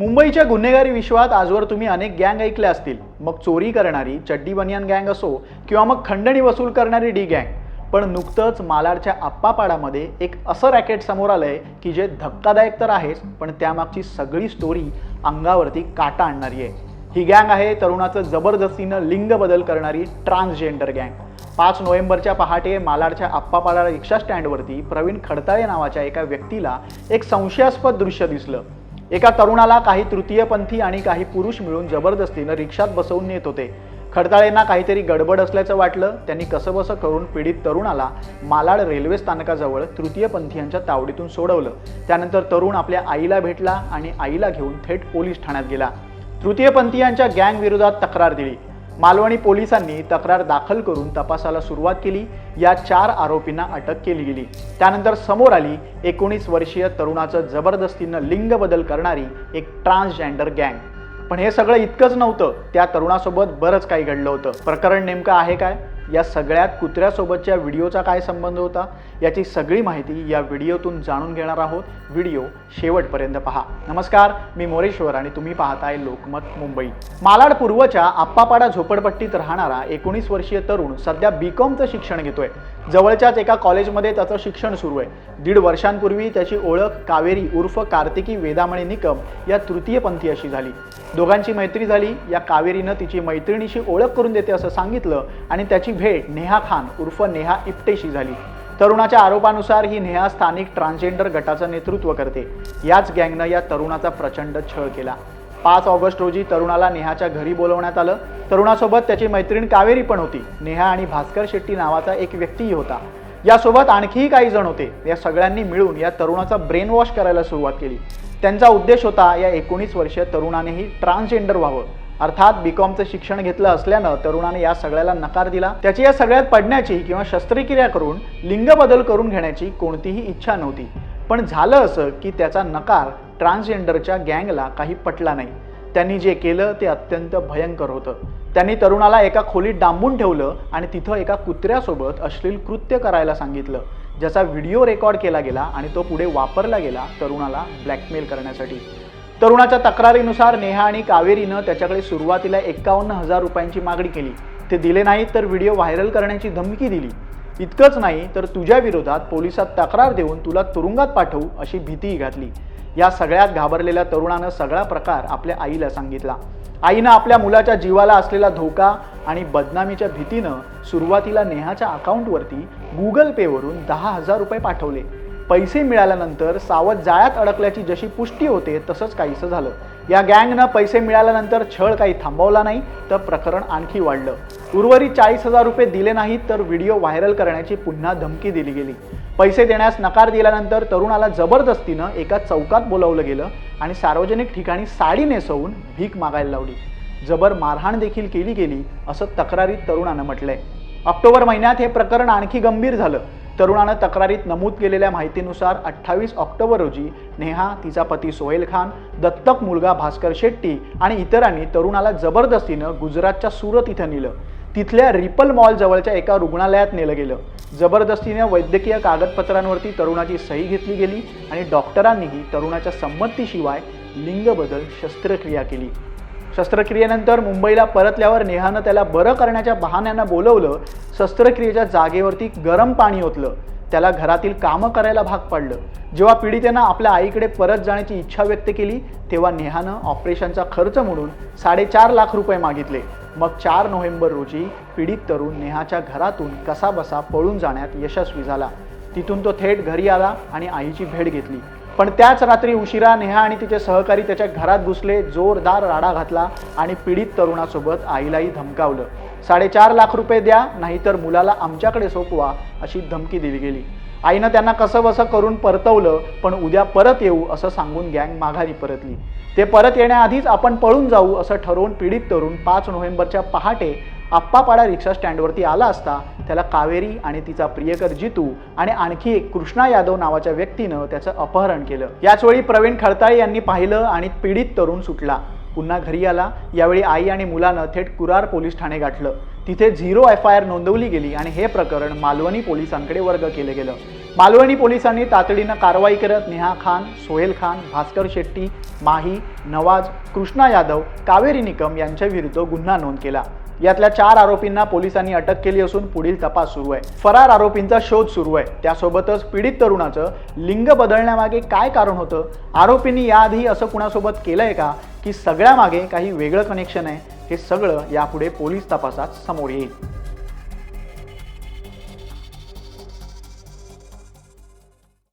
मुंबईच्या गुन्हेगारी विश्वात आजवर तुम्ही अनेक गँग ऐकल्या असतील. मग चोरी करणारी चड्डी बनियान गँग असो किंवा मग खंडणी वसूल करणारी डी गँग. पण नुकतंच मालाडच्या आप्पापाडामध्ये एक असं रॅकेट समोर आलंय की जे धक्कादायक तर आहेच पण त्यामागची सगळी स्टोरी अंगावरती काटा आणणारी आहे. ही गँग आहे तरुणाचं जबरदस्तीनं लिंग बदल करणारी ट्रान्सजेंडर गँग. पाच नोव्हेंबरच्या पहाटे मालाडच्या आप्पापाडा रिक्षा स्टँडवरती प्रवीण खडताळे नावाच्या एका व्यक्तीला एक संशयास्पद दृश्य दिसलं. एका तरुणाला काही तृतीयपंथी आणि काही पुरुष मिळून जबरदस्तीनं रिक्षात बसवून नेत होते. खडताळेंना काहीतरी गडबड असल्याचं वाटलं. त्यांनी कसंबसं करून पीडित तरुणाला मालाड रेल्वे स्थानकाजवळ तृतीयपंथीयांच्या तावडीतून सोडवलं. त्यानंतर तरुण आपल्या आईला भेटला आणि आईला घेऊन थेट पोलीस ठाण्यात गेला. तृतीयपंथीयांच्या गँगविरोधात तक्रार दिली. मालवणी पोलिसांनी तक्रार दाखल करून तपासाला सुरुवात केली. या चार आरोपींना अटक केली गेली. त्यानंतर समोर आली एकोणीस वर्षीय तरुणाचं जबरदस्तीनं लिंग बदल करणारी एक ट्रान्सजेंडर गँग. पण हे सगळं इतकंच नव्हतं त्या तरुणासोबत बरंच काही घडलं होतं. प्रकरण नेमकं आहे काय? या सगळ्यात कुत्र्यासोबतच्या व्हिडिओचा काय संबंध होता? याची सगळी माहिती या व्हिडिओतून जाणून घेणार आहोत. व्हिडिओ शेवटपर्यंत पहा. नमस्कार मी मोरेश्वर आणि तुम्ही पाहताय लोकमत मुंबई. मालाड पूर्वच्या आप्पापाडा झोपडपट्टीत राहणारा एकोणीस वर्षीय तरुण सध्या बी कॉमचं शिक्षण घेतोय. जवळच्याच एका कॉलेजमध्ये त्याचं शिक्षण सुरू आहे. दीड वर्षांपूर्वी त्याची ओळख कावेरी उर्फ कार्तिकी वेदामणी निकम या तृतीयपंथी अशी झाली. दोघांची मैत्री झाली या कावेरीनं तिची मैत्रिणीशी ओळख करून देते असं सांगितलं आणि त्याची भेट नेहा खान उर्फ नेहा इप्टेशी झाली. तरुणाच्या आरोपानुसार ही नेहा स्थानिक ट्रान्सजेंडर गटाचं नेतृत्व करते. याच गँगनं या तरुणाचा प्रचंड छळ केला. पाच ऑगस्ट रोजी तरुणाला नेहाच्या घरी बोलवण्यात आलं. तरुणासोबत त्याची मैत्रीण कावेरी पण होती. नेहा आणि भास्कर शेट्टी नावाचा एक व्यक्तीही होता. यासोबत आणखीही काही जण होते. या सगळ्यांनी मिळून या तरुणाचा ब्रेन वॉश करायला सुरुवात केली. त्यांचा उद्देश होता या एकोणीस वर्षीय तरुणानेही ट्रान्सजेंडर व्हावं. अर्थात बी कॉमचं शिक्षण घेतलं असल्यानं तरुणाने या सगळ्याला नकार दिला. त्याची या सगळ्यात पडण्याची किंवा शस्त्रक्रिया करून लिंग बदल करून घेण्याची कोणतीही इच्छा नव्हती. पण झालं असं की त्याचा नकार ट्रान्सजेंडरच्या गँगला काही पटला नाही. त्यांनी जे केलं ते अत्यंत भयंकर होतं. त्यांनी तरुणाला एका खोलीत डांबून ठेवलं आणि तिथं एका कुत्र्यासोबत अश्लील कृत्य करायला सांगितलं ज्याचा व्हिडिओ रेकॉर्ड केला गेला आणि तो पुढे वापरला गेला तरुणाला ब्लॅकमेल करण्यासाठी. तरुणाच्या तक्रारीनुसार नेहा आणि कावेरीनं त्याच्याकडे सुरुवातीला एक्कावन्न हजार रुपयांची मागणी केली. ते दिले नाहीत तर व्हिडिओ व्हायरल करण्याची धमकी दिली. इतकंच नाही तर तुझ्या विरोधात पोलिसात तक्रार देऊन तुला तुरुंगात पाठवू अशी भीतीही घातली. या सगळ्यात घाबरलेल्या तरुणानं सगळा प्रकार आपल्या आईला सांगितला. आईनं आपल्या मुलाच्या जीवाला असलेला धोका आणि बदनामीच्या भीतीनं सुरुवातीला नेहाच्या अकाउंटवरती गुगल पेवरून दहा हजार रुपये पाठवले. पैसे मिळाल्यानंतर सावध जाळ्यात अडकल्याची जशी पुष्टी होते तसंच काहीसं झालं. या गँगनं पैसे मिळाल्यानंतर छळ काही थांबवला नाही तर प्रकरण आणखी वाढलं. उर्वरित चाळीस हजार रुपये दिले नाहीत तर व्हिडिओ व्हायरल करण्याची पुन्हा धमकी दिली गेली. पैसे देण्यास नकार दिल्यानंतर तरुणाला जबरदस्तीनं एका चौकात बोलावलं गेलं आणि सार्वजनिक ठिकाणी साडी नेसवून भीक मागायला लावली. जबर मारहाण देखील केली गेली असं तक्रारीत तरुणानं म्हटलंय. ऑक्टोबर महिन्यात हे प्रकरण आणखी गंभीर झालं. तरुणानं तक्रारीत नमूद केलेल्या माहितीनुसार अठ्ठावीस ऑक्टोबर रोजी नेहा तिचा पती सोहेल खान दत्तक मुलगा भास्कर शेट्टी आणि इतरांनी तरुणाला जबरदस्तीनं गुजरातच्या सुरत इथं नेलं. तिथल्या रिपल मॉल जवळच्या एका रुग्णालयात नेलं गेलं. जबरदस्तीने वैद्यकीय कागदपत्रांवरती तरुणाची सही घेतली गेली आणि डॉक्टरांनीही तरुणाच्या संमतीशिवाय लिंग बदल शस्त्रक्रिया केली. शस्त्रक्रियेनंतर मुंबईला परतल्यावर नेहानं त्याला बरं करण्याच्या बहाण्यानं बोलवलं शस्त्रक्रियेच्या जागेवरती गरम पाणी ओतलं त्याला घरातील कामं करायला भाग पाडलं. जेव्हा पीडितेनं आपल्या आईकडे परत जाण्याची इच्छा व्यक्त केली तेव्हा नेहानं ऑपरेशनचा खर्च म्हणून साडेचार लाख रुपये मागितले. मग चार नोव्हेंबर रोजी पीडित तरुण नेहाच्या घरातून कसाबसा पळून जाण्यात यशस्वी झाला. तिथून तो थेट घरी आला आणि आईची भेट घेतली. पण त्याच रात्री उशिरा नेहा आणि तिचे सहकारी त्याच्या घरात घुसले जोरदार राडा घातला आणि पीडित तरुणासोबत आईलाही धमकावलं. साडेचार लाख रुपये द्या नाहीतर मुलाला आमच्याकडे सोपवा अशी धमकी दिली गेली. आईनं त्यांना कसं बसं करून परतवलं पण उद्या परत येऊ असं सांगून गँग माघारी परतली. ते परत येण्याआधीच आपण पळून जाऊ असं ठरवून पीडित तरुण पाच नोव्हेंबरच्या पहाटे आप्पापाडा रिक्षा स्टँडवरती आला असता त्याला कावेरी आणि तिचा प्रियकर जितू आणि आणखी एक कृष्णा यादव नावाच्या व्यक्तीनं त्याचं अपहरण केलं. याचवेळी प्रवीण खडताळे यांनी पाहिलं आणि पीडित तरुण सुटला. पुन्हा घरी आला. यावेळी आई आणि मुलानं थेट कुरार पोलीस ठाणे गाठलं. तिथे झिरो एफ आय आर नोंदवली गेली आणि हे प्रकरण मालवणी पोलिसांकडे वर्ग केलं गेलं. मालवणी पोलिसांनी तातडीनं कारवाई करत नेहा खान सोहेल खान भास्कर शेट्टी माही नवाज कृष्णा यादव कावेरी निकम यांच्याविरुद्ध गुन्हा नोंद केला. यातल्या चार आरोपींना पोलिसांनी अटक केली असून पुढील तपास सुरू आहे. फरार आरोपींचा शोध सुरू आहे. त्यासोबतच पीडित तरुणाचं लिंग बदलण्यामागे काय कारण होतं? आरोपींनी याआधी असं कुणासोबत केलंय का? की सगळ्यामागे काही वेगळं कनेक्शन आहे? हे सगळं यापुढे पोलीस तपासात समोर येईल.